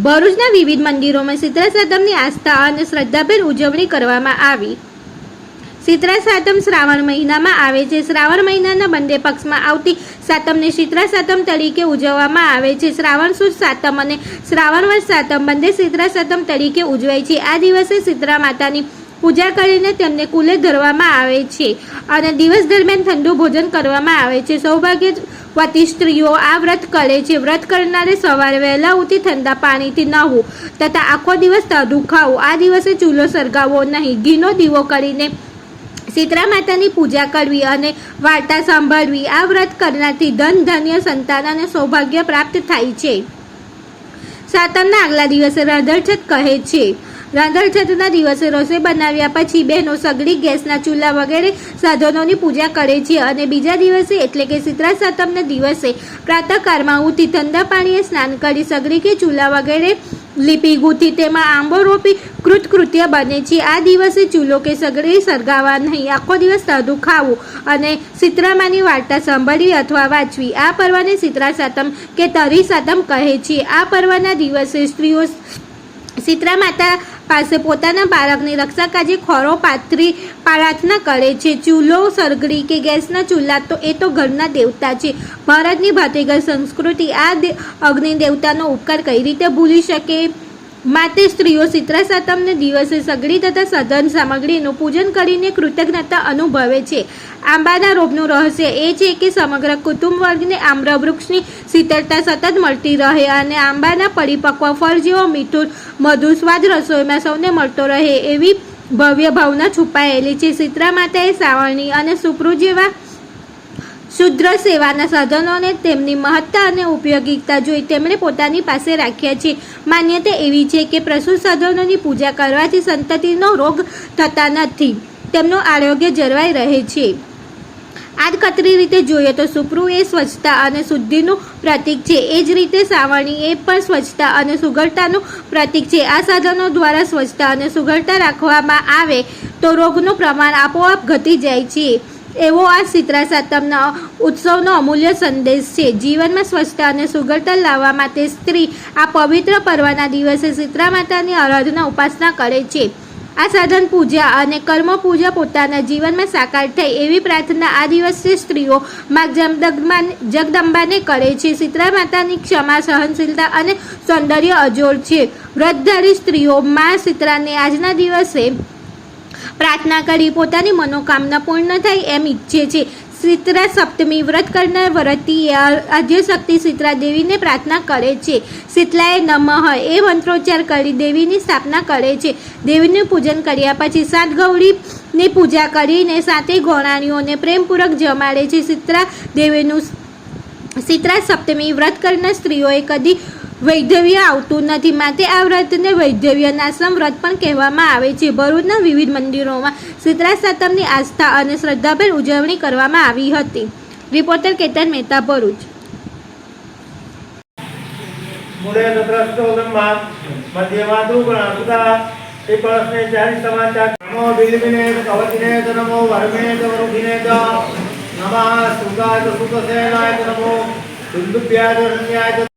ભરૂચના વિવિધ મંદિરોમાં શીતળા સાતમની આસ્થા અને શ્રદ્ધાભેર ઉજવણી કરવામાં આવી. શીતળા સાતમ શ્રાવણ મહિનામાં આવે છે. શ્રાવણ મહિનાના બંને પક્ષમાં આવતી સાતમને શીતળા સાતમ તરીકે ઉજવવામાં આવે છે. શ્રાવણ સુદ સાતમ અને શ્રાવણ વર્ષ સાતમ બંને શીતળા સાતમ તરીકે ઉજવાય છે. આ દિવસે શીતળા માતાની પૂજા કરીને તેમને કુલે ધરવામાં આવે છે અને દિવસ દરમિયાન ઠંડુ ભોજન કરવામાં આવે છે. સૌભાગ્યવતી સ્ત્રીઓ આ વ્રત કરે છે. વ્રત કરનારે સવારે વહેલા ઉઠી ઠંડા પાણીથી નહાવું તથા આખો દિવસ તાદું ખાવું. આ દિવસે ચૂલો સળગાવવો નહીં. ઘીનો દીવો કરીને શીતળા માતાની પૂજા કરવી અને વાર્તા સાંભળવી. આ વ્રત કરનારથી ધન, ધન્ય, સંતાન અને સૌભાગ્ય પ્રાપ્ત થાય છે. સાતમના આગલા દિવસે રાધરછત કહે છે. રાંધણછઠના દિવસે રસોઈ બનાવ્યા પછી બહેનો સગડી ગેસના ચૂલા વગેરે સાધનોની પૂજા કરે છે અને બીજા દિવસે એટલે કે શીતળા સાતમના દિવસે પ્રાતઃકાળમાં ઉઠી ઠંડા પાણીએ સ્નાન કરી સગડી કે ચૂલા વગેરે લીપી ગૂંથી તેમાં આંબો રોપી કૃતકૃત્ય બને છે. આ દિવસે ચૂલો કે સગડી સળગાવવા નહીં, આખો દિવસ સાધુ ખાવું અને શીતળામાની વાર્તા સાંભળવી અથવા વાંચવી. આ પર્વને શીતળા સાતમ કે તરી સાતમ કહે છે. આ પર્વના દિવસે સ્ત્રીઓ શીતળા માતા પાસે પોતાના બાળકની રક્ષા કાજે ખોરો પાથરી પ્રાર્થના કરે છે. ચૂલો સરગડી કે ગેસના ચૂલા તો એ તો ઘરના દેવતા છે. ભારતની ભાતીગર સંસ્કૃતિ આ અગ્નિ દેવતાનો ઉપકાર કઈ રીતે ભૂલી શકે? માટે સ્ત્રીઓ શીતળા સાતમને દિવસે સગડી તથા સધન સામગ્રીનું પૂજન કરીને કૃતજ્ઞતા અનુભવે છે. આંબાના રોપનું રહસ્ય એ છે કે સમગ્ર કુટુંબ વર્ગને આમ્રવૃક્ષની શીતળતા સતત મળતી રહે અને આંબાના પરિપક્વ ફળ જેવો મીઠું મધુસ્વાદ રસોઈમાં સૌને મળતો રહે એવી ભવ્ય ભાવના છુપાયેલી છે. શીતળા માતાએ સાવરણી અને સુપ્રુ જેવા શુદ્ર સેવાના સાધનોને તેમની મહત્તા અને ઉપયોગિતા જોઈ તેમણે પોતાની પાસે રાખ્યા છે. માન્યતા એવી છે કે પ્રસૂત સાધનોની પૂજા કરવાથી સંતતિનો રોગ થતા નથી. તેમનું આરોગ્ય જળવાઈ રહે છે. આડકતરી રીતે જોઈએ તો સુપ્રુ એ સ્વચ્છતા અને શુદ્ધિનું પ્રતીક છે. એ જ રીતે સાવરણી એ પણ સ્વચ્છતા અને સુઘડતાનું પ્રતીક છે. આ સાધનો દ્વારા સ્વચ્છતા અને સુઘડતા રાખવામાં આવે તો રોગનું પ્રમાણ આપોઆપ ઘટી જાય છે. એવો આ સિત્રા સાતમના ઉત્સવનો અમૂલ્ય સંદેશ છે. જીવનમાં સ્વચ્છતા અને સુગળતા લાવવા માટે સ્ત્રી આ પવિત્ર પર્વના દિવસે શીતળા માતાની આરાધના ઉપાસના કરે છે. આ સાધન પૂજા અને કર્મ પૂજા પોતાના જીવનમાં સાકાર થાય એવી પ્રાર્થના આ દિવસે સ્ત્રીઓ માં જગદંબા જગદંબાને કરે છે. શીતળા માતાની ક્ષમા, સહનશીલતા અને સૌંદર્ય અજોડ છે. વ્રતધારી સ્ત્રીઓ માં સિત્રાને આજના દિવસે પ્રાર્થના કરી પોતાની મનોકામના પૂર્ણ થાય એમ ઈચ્છે છે. શીતળા સપ્તમી વ્રત કરનાર વ્રતી આદ્યશક્તિ શીતળા દેવીને પ્રાર્થના કરે છે. શીતલાએ નમઃ એ મંત્રોચ્ચાર કરી દેવીની સ્થાપના કરે છે. દેવીનું પૂજન કર્યા પછી સાત ગૌરીની પૂજા કરીને સાતે ગોણાણીઓને પ્રેમપૂર્વક જમાડે છે. શીતળા દેવીનું શીતળા સપ્તમી વ્રત કરનાર સ્ત્રીઓએ કદી વૈધવ્ય આવતું નથી. માટે આ વ્રતને વૈધવ્ય નાશમ વ્રત પણ કહેવામાં આવે છે. ભરૂચના વિવિધ મંદિરોમાં શીતળા સાતમની આસ્થા અને શ્રદ્ધાભેર ઉજવણી કરવામાં આવી હતી. રિપોર્ટર કેતન મહેતા, ભરૂચ. નમો સુગાય સુખસેનાય નમો ચ